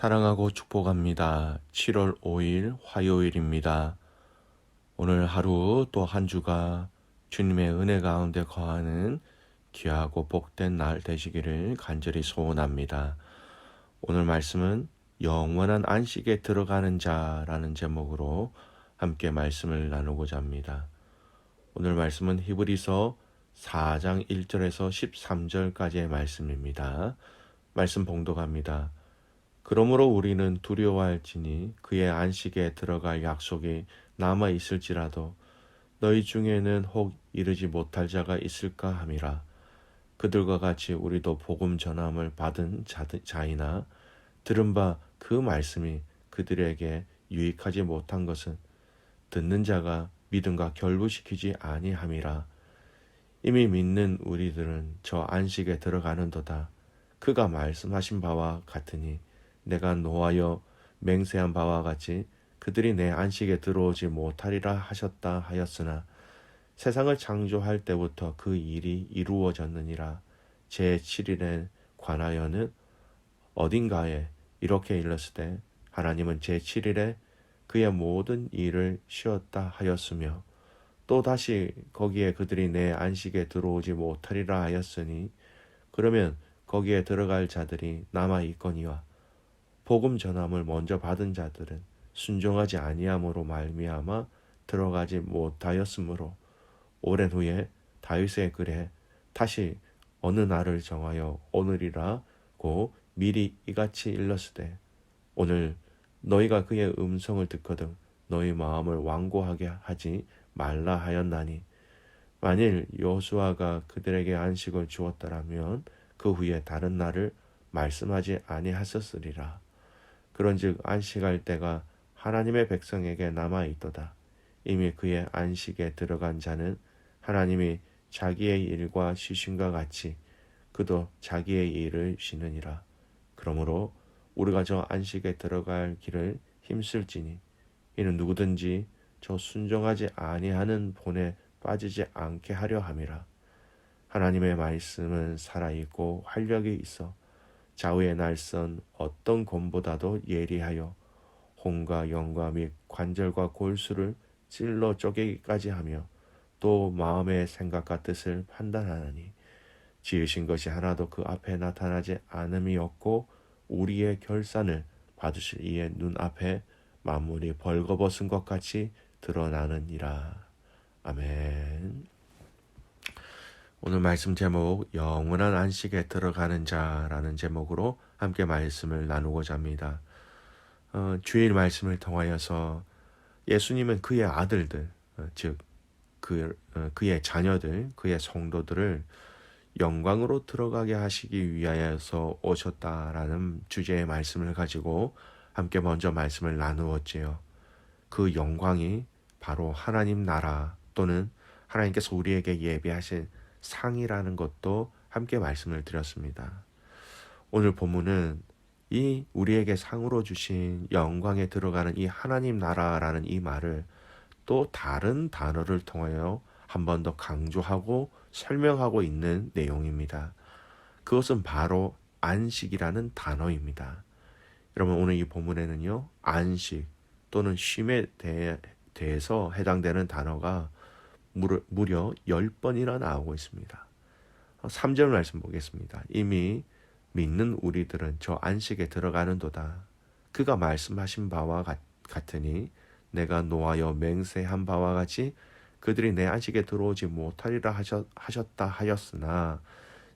사랑하고 축복합니다. 7월 5일 화요일입니다. 오늘 하루 또 한 주가 주님의 은혜 가운데 거하는 귀하고 복된 날 되시기를 간절히 소원합니다. 오늘 말씀은 영원한 안식에 들어가는 자라는 제목으로 함께 말씀을 나누고자 합니다. 오늘 말씀은 히브리서 4장 1절에서 13절까지의 말씀입니다. 말씀 봉독합니다. 그러므로 우리는 두려워할지니 그의 안식에 들어갈 약속이 남아 있을지라도 너희 중에는 혹 이르지 못할 자가 있을까 함이라. 그들과 같이 우리도 복음 전함을 받은 자이나 들은 바 그 말씀이 그들에게 유익하지 못한 것은 듣는 자가 믿음과 결부시키지 아니함이라. 이미 믿는 우리들은 저 안식에 들어가는도다. 그가 말씀하신 바와 같으니 내가 노하여 맹세한 바와 같이 그들이 내 안식에 들어오지 못하리라 하셨다 하였으나 세상을 창조할 때부터 그 일이 이루어졌느니라. 제 7일에 관하여는 어딘가에 이렇게 일렀을 때 하나님은 제 7일에 그의 모든 일을 쉬었다 하였으며 또 다시 거기에 그들이 내 안식에 들어오지 못하리라 하였으니 그러면 거기에 들어갈 자들이 남아 있거니와 복음 전함을 먼저 받은 자들은 순종하지 아니함으로 말미암아 들어가지 못하였으므로 오랜 후에 다윗의 글에 다시 어느 날을 정하여 오늘이라고 미리 이같이 일렀으되 오늘 너희가 그의 음성을 듣거든 너희 마음을 완고하게 하지 말라 하였나니 만일 여호수아가 그들에게 안식을 주었더라면 그 후에 다른 날을 말씀하지 아니하셨으리라 그런즉 안식할 때가 하나님의 백성에게 남아 있도다. 이미 그의 안식에 들어간 자는 하나님이 자기의 일과 쉬심과 같이 그도 자기의 일을 쉬느니라. 그러므로 우리가 저 안식에 들어갈 길을 힘쓸지니 이는 누구든지 저 순종하지 아니하는 본에 빠지지 않게 하려 함이라. 하나님의 말씀은 살아 있고 활력이 있어 좌우의 날선 어떤 곰보다도 예리하여 혼과 영과 및 관절과 골수를 찔러 쪼개기까지 하며 또 마음의 생각과 뜻을 판단하나니 지으신 것이 하나도 그 앞에 나타나지 않음이 없고 우리의 결산을 받으실 이의 눈앞에 만물이 벌거벗은 것 같이 드러나느니라. 아멘. 오늘 말씀 제목 영원한 안식에 들어가는 자라는 제목으로 함께 말씀을 나누고자 합니다. 어, 주일 말씀을 통하여서 예수님은 그의 아들들, 어, 즉 그, 어, 그의 자녀들, 그의 성도들을 영광으로 들어가게 하시기 위하여서 오셨다라는 주제의 말씀을 가지고 함께 먼저 말씀을 나누었지요. 그 영광이 바로 하나님 나라 또는 하나님께서 우리에게 예비하신 상이라는 것도 함께 말씀을 드렸습니다. 오늘 본문은 이 우리에게 상으로 주신 영광에 들어가는 이 하나님 나라라는 이 말을 또 다른 단어를 통하여 한 번 더 강조하고 설명하고 있는 내용입니다. 그것은 바로 안식이라는 단어입니다. 여러분 오늘 이 본문에는요 안식 또는 쉼에 대해, 대해서 해당되는 단어가 무려, 무려 10번이나 나오고 있습니다. 3절 말씀 보겠습니다. 이미 믿는 우리들은 저 안식에 들어가는 도다. 그가 말씀하신 바와 같, 같으니 내가 노하여 맹세한 바와 같이 그들이 내 안식에 들어오지 못하리라 하셨, 하셨다 하였으나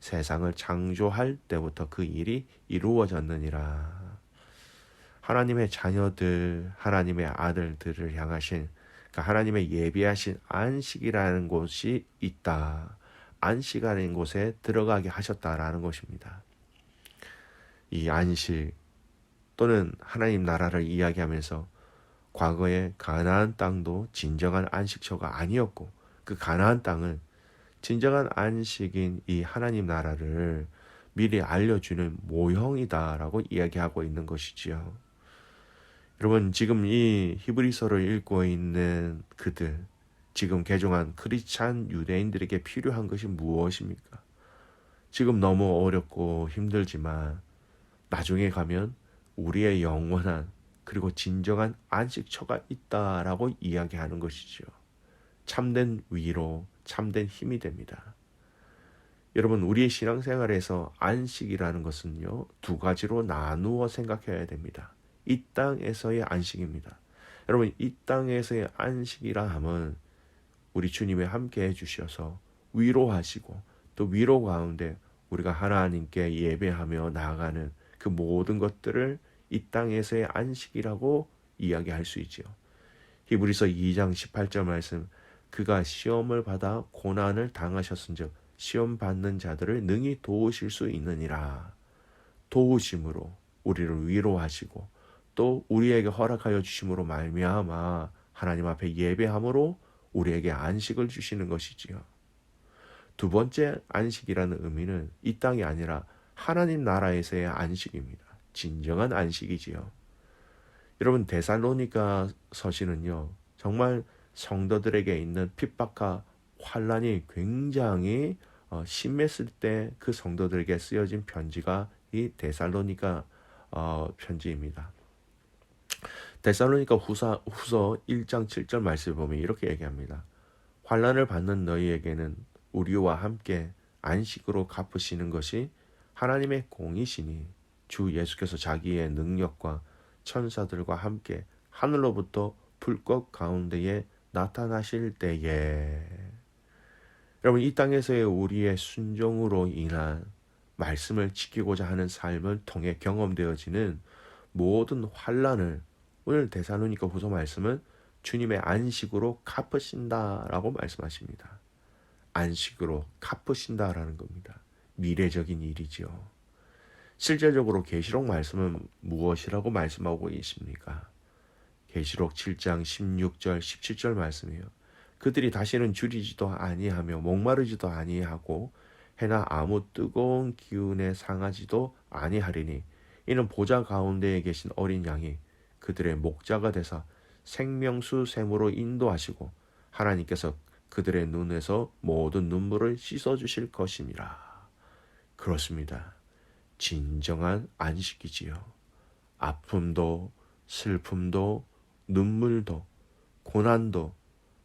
세상을 창조할 때부터 그 일이 이루어졌느니라. 하나님의 자녀들, 하나님의 아들들을 향하신 그러니까 하나님의 예비하신 안식이라는 곳이 있다. 안식하는 곳에 들어가게 하셨다라는 것입니다. 이 안식 또는 하나님 나라를 이야기하면서 과거의 가나안 땅도 진정한 안식처가 아니었고 그 가나안 땅은 진정한 안식인 이 하나님 나라를 미리 알려주는 모형이다라고 이야기하고 있는 것이지요. 여러분 지금 이 히브리서를 읽고 있는 그들 지금 개종한 크리스찬 유대인들에게 필요한 것이 무엇입니까? 지금 너무 어렵고 힘들지만 나중에 가면 우리의 영원한 그리고 진정한 안식처가 있다라고 이야기하는 것이죠. 참된 위로, 참된 힘이 됩니다. 여러분, 우리의 신앙생활에서 안식이라는 것은요, 두 가지로 나누어 생각해야 됩니다. 이 땅에서의 안식입니다. 여러분, 이 땅에서의 안식이라 함은 우리 주님이 함께 해주셔서 위로하시고 또 위로 가운데 우리가 하나님께 예배하며 나아가는 그 모든 것들을 이 땅에서의 안식이라고 이야기할 수 있지요. 히브리서 2장 18절 말씀 그가 시험을 받아 고난을 당하셨은즉 시험 받는 자들을 능히 도우실 수 있느니라. 도우심으로 우리를 위로하시고 또 우리에게 허락하여 주심으로 말미암아 하나님 앞에 예배함으로 우리에게 안식을 주시는 것이지요. 두 번째 안식이라는 의미는 이 땅이 아니라 하나님 나라에서의 안식입니다. 진정한 안식이지요. 여러분 데살로니가 서신은요. 정말 성도들에게 있는 핍박과 환란이 굉장히 어, 심했을 때 그 성도들에게 쓰여진 편지가 이 데살로니가 어, 편지입니다. 데살로니가 후서, 후서 1장 7절 말씀을 보면 이렇게 얘기합니다. 환란을 받는 너희에게는 우리와 함께 안식으로 갚으시는 것이 하나님의 공이시니 주 예수께서 자기의 능력과 천사들과 함께 하늘로부터 불꽃 가운데에 나타나실 때에 여러분 이 땅에서의 우리의 순종으로 인한 말씀을 지키고자 하는 삶을 통해 경험되어지는 모든 환란을 오늘 대사로니까 후서 말씀은 주님의 안식으로 갚으신다라고 말씀하십니다. 안식으로 갚으신다라는 겁니다. 미래적인 일이지요. 실제적으로 계시록 말씀은 무엇이라고 말씀하고 있습니까? 계시록 7장 16절 17절 말씀이에요. 그들이 다시는 줄이지도 아니하며 목마르지도 아니하고 해나 아무 뜨거운 기운에 상하지도 아니하리니 이는 보좌 가운데에 계신 어린 양이 그들의 목자가 되사 생명수 샘으로 인도하시고 하나님께서 그들의 눈에서 모든 눈물을 씻어 주실 것임이라. 그렇습니다. 진정한 안식이지요. 아픔도 슬픔도 눈물도 고난도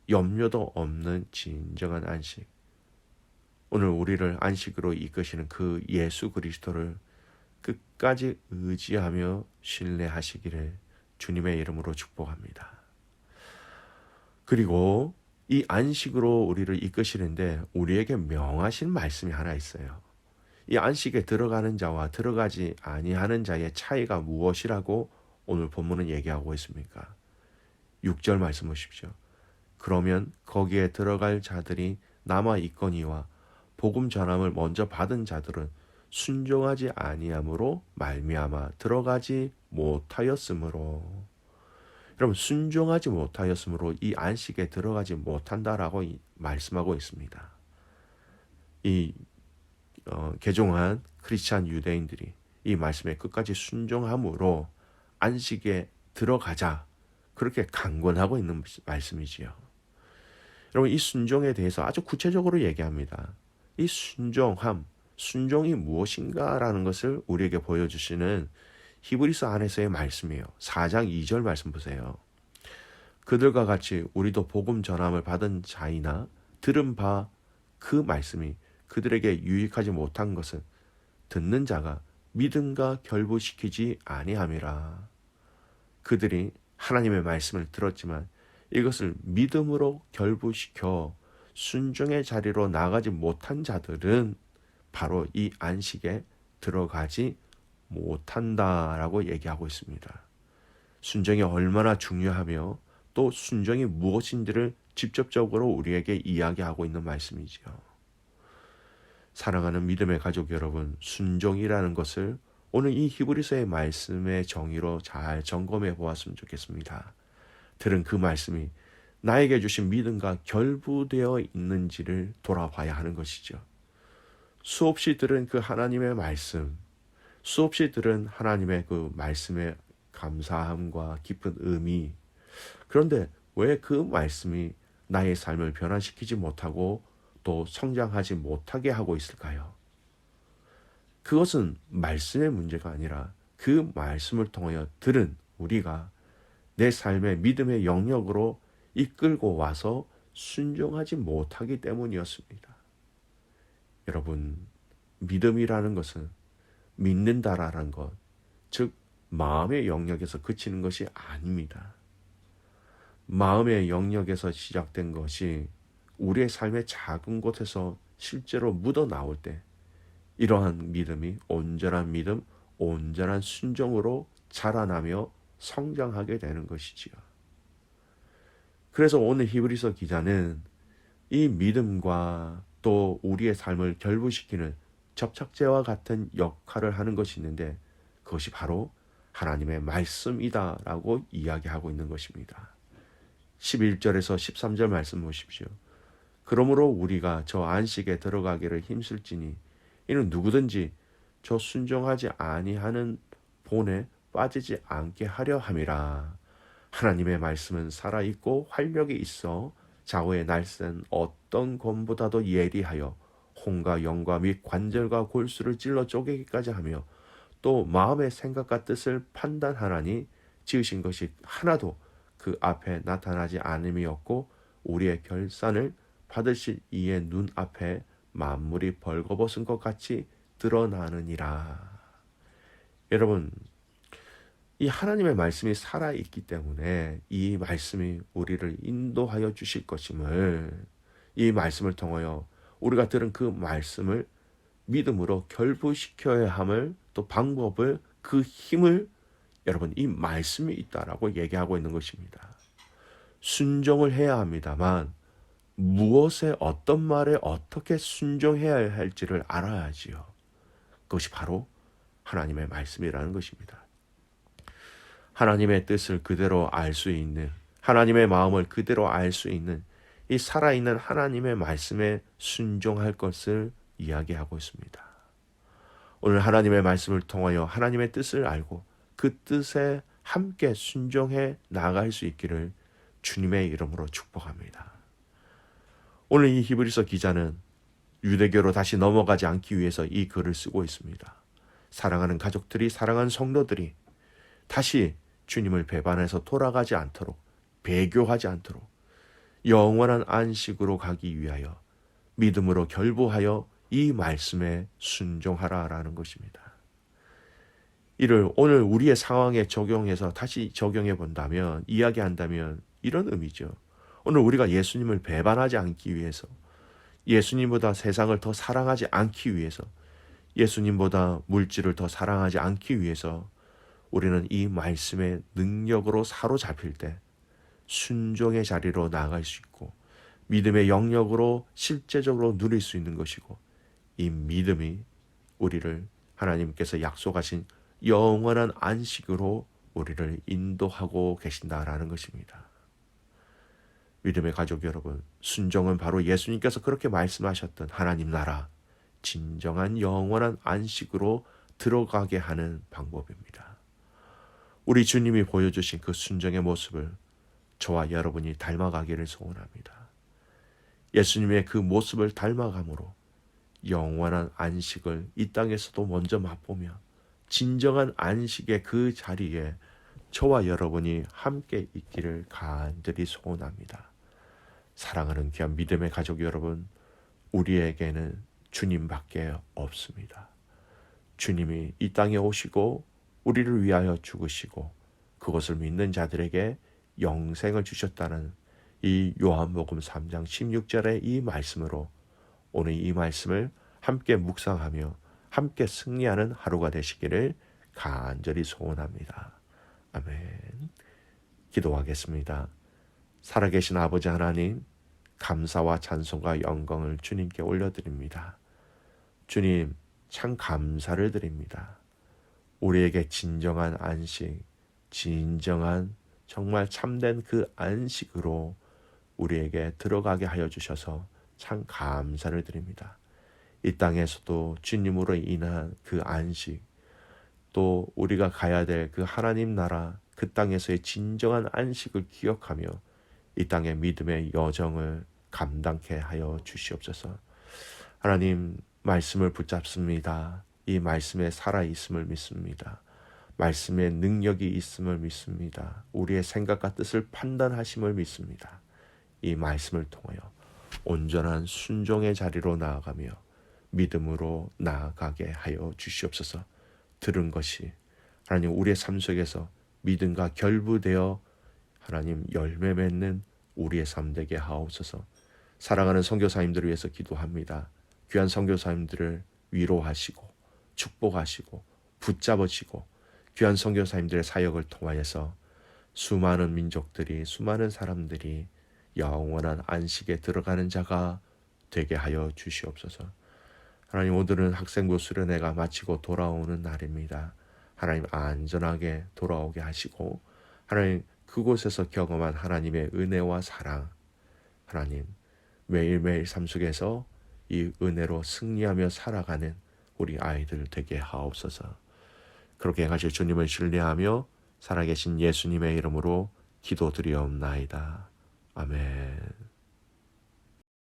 염려도 없는 진정한 안식. 오늘 우리를 안식으로 이끄시는 그 예수 그리스도를 끝까지 의지하며 신뢰하시기를 주님의 이름으로 축복합니다. 그리고 이 안식으로 우리를 이끄시는데 우리에게 명하신 말씀이 하나 있어요. 이 안식에 들어가는 자와 들어가지 아니하는 자의 차이가 무엇이라고 오늘 본문은 얘기하고 있습니까? 6절 말씀 보십시오. 그러면 거기에 들어갈 자들이 남아 있거니와 복음 전함을 먼저 받은 자들은 순종하지 아니함으로 말미암아 들어가지 못하였으므로 여러분 순종하지 못하였으므로 이 안식에 들어가지 못한다라고 말씀하고 있습니다. 이 어, 개종한 크리스찬 유대인들이 이 말씀에 끝까지 순종함으로 안식에 들어가자 그렇게 강권하고 있는 말씀이지요. 여러분 이 순종에 대해서 아주 구체적으로 얘기합니다. 이 순종함, 순종이 무엇인가라는 것을 우리에게 보여주시는 히브리서 안에서의 말씀이에요. 4장 2절 말씀 보세요. 그들과 같이 우리도 복음 전함을 받은 자이나 들은 바 그 말씀이 그들에게 유익하지 못한 것은 듣는 자가 믿음과 결부시키지 아니함이라. 그들이 하나님의 말씀을 들었지만 이것을 믿음으로 결부시켜 순종의 자리로 나가지 못한 자들은 바로 이 안식에 들어가지 못한다라고 얘기하고 있습니다. 순종이 얼마나 중요하며 또 순종이 무엇인지를 직접적으로 우리에게 이야기하고 있는 말씀이지요. 사랑하는 믿음의 가족 여러분, 순종이라는 것을 오늘 이 히브리서의 말씀의 정의로 잘 점검해 보았으면 좋겠습니다. 들은 그 말씀이 나에게 주신 믿음과 결부되어 있는지를 돌아봐야 하는 것이죠. 수없이 들은 그 하나님의 말씀, 수없이 들은 하나님의 그 말씀의 감사함과 깊은 의미. 그런데 왜 그 말씀이 나의 삶을 변화시키지 못하고 또 성장하지 못하게 하고 있을까요? 그것은 말씀의 문제가 아니라 그 말씀을 통하여 들은 우리가 내 삶의 믿음의 영역으로 이끌고 와서 순종하지 못하기 때문이었습니다. 여러분, 믿음이라는 것은 믿는다라는 것, 즉, 마음의 영역에서 그치는 것이 아닙니다. 마음의 영역에서 시작된 것이 우리의 삶의 작은 곳에서 실제로 묻어 나올 때 이러한 믿음이 온전한 믿음, 온전한 순종으로 자라나며 성장하게 되는 것이지요. 그래서 오늘 히브리서 기자는 이 믿음과 또 우리의 삶을 결부시키는 접착제와 같은 역할을 하는 것이 있는데 그것이 바로 하나님의 말씀이다라고 이야기하고 있는 것입니다. 11절에서 13절 말씀 보십시오. 그러므로 우리가 저 안식에 들어가기를 힘쓸지니 이는 누구든지 저 순종하지 아니하는 본에 빠지지 않게 하려 함이라. 하나님의 말씀은 살아 있고 활력이 있어 좌우의 날쌘 어떤 검보다도 예리하여 혼과 영과 및 관절과 골수를 찔러 쪼개기까지 하며 또 마음의 생각과 뜻을 판단하나니 지으신 것이 하나도 그 앞에 나타나지 않음이 없고 우리의 결산을 받으실 이의 눈 앞에 만물이 벌거벗은 것 같이 드러나느니라. 여러분, 이 하나님의 말씀이 살아있기 때문에 이 말씀이 우리를 인도하여 주실 것임을 이 말씀을 통하여 우리가 들은 그 말씀을 믿음으로 결부시켜야 함을 또 방법을 그 힘을 여러분 이 말씀이 있다라고 얘기하고 있는 것입니다. 순종을 해야 합니다만 무엇에 어떤 말에 어떻게 순종해야 할지를 알아야지요. 그것이 바로 하나님의 말씀이라는 것입니다. 하나님의 뜻을 그대로 알 수 있는 하나님의 마음을 그대로 알 수 있는 이 살아있는 하나님의 말씀에 순종할 것을 이야기하고 있습니다. 오늘 하나님의 말씀을 통하여 하나님의 뜻을 알고 그 뜻에 함께 순종해 나갈 수 있기를 주님의 이름으로 축복합니다. 오늘 이 히브리서 기자는 유대교로 다시 넘어가지 않기 위해서 이 글을 쓰고 있습니다. 사랑하는 가족들이 사랑하는 성도들이 다시 주님을 배반해서 돌아가지 않도록 배교하지 않도록 영원한 안식으로 가기 위하여 믿음으로 결부하여 이 말씀에 순종하라라는 것입니다. 이를 오늘 우리의 상황에 적용해서 다시 적용해 본다면 이야기한다면 이런 의미죠. 오늘 우리가 예수님을 배반하지 않기 위해서 예수님보다 세상을 더 사랑하지 않기 위해서 예수님보다 물질을 더 사랑하지 않기 위해서 우리는 이 말씀의 능력으로 사로잡힐 때 순종의 자리로 나아갈 수 있고 믿음의 영역으로 실제적으로 누릴 수 있는 것이고 이 믿음이 우리를 하나님께서 약속하신 영원한 안식으로 우리를 인도하고 계신다라는 것입니다. 믿음의 가족 여러분, 순종은 바로 예수님께서 그렇게 말씀하셨던 하나님 나라, 진정한 영원한 안식으로 들어가게 하는 방법입니다. 우리 주님이 보여주신 그 순종의 모습을 저와 여러분이 닮아가기를 소원합니다. 예수님의 그 모습을 닮아감으로 영원한 안식을 이 땅에서도 먼저 맛보며 진정한 안식의 그 자리에 저와 여러분이 함께 있기를 간절히 소원합니다. 사랑하는 귀한 믿음의 가족 여러분, 우리에게는 주님밖에 없습니다. 주님이 이 땅에 오시고 우리를 위하여 죽으시고 그것을 믿는 자들에게 영생을 주셨다는 이 요한복음 3장 16절의 이 말씀으로 오늘 이 말씀을 함께 묵상하며 함께 승리하는 하루가 되시기를 간절히 소원합니다. 아멘. 기도하겠습니다. 살아계신 아버지 하나님, 감사와 찬송과 영광을 주님께 올려드립니다. 주님, 참 감사를 드립니다. 우리에게 진정한 안식, 진정한 정말 참된 그 안식으로 우리에게 들어가게 하여 주셔서 참 감사를 드립니다. 이 땅에서도 주님으로 인한 그 안식, 또 우리가 가야 될 그 하나님 나라, 그 땅에서의 진정한 안식을 기억하며 이 땅의 믿음의 여정을 감당케 하여 주시옵소서. 하나님 말씀을 붙잡습니다. 이 말씀에 살아 있음을 믿습니다. 말씀의 능력이 있음을 믿습니다. 우리의 생각과 뜻을 판단하심을 믿습니다. 이 말씀을 통하여 온전한 순종의 자리로 나아가며 믿음으로 나아가게 하여 주시옵소서. 들은 것이 하나님 우리의 삶 속에서 믿음과 결부되어 하나님 열매 맺는 우리의 삶 되게 하옵소서. 사랑하는 선교사님들을 위해서 기도합니다. 귀한 선교사님들을 위로하시고 축복하시고 붙잡으시고 귀한 선교사님들의 사역을 통하여서 수많은 민족들이 수많은 사람들이 영원한 안식에 들어가는 자가 되게 하여 주시옵소서. 하나님 오늘은 학생부 수련회가 마치고 돌아오는 날입니다. 하나님 안전하게 돌아오게 하시고 하나님 그곳에서 경험한 하나님의 은혜와 사랑 하나님 매일매일 삶 속에서 이 은혜로 승리하며 살아가는 우리 아이들 되게 하옵소서. 그렇게 행하실 주님을 신뢰하며 살아계신 예수님의 이름으로 기도드리옵나이다. 아멘.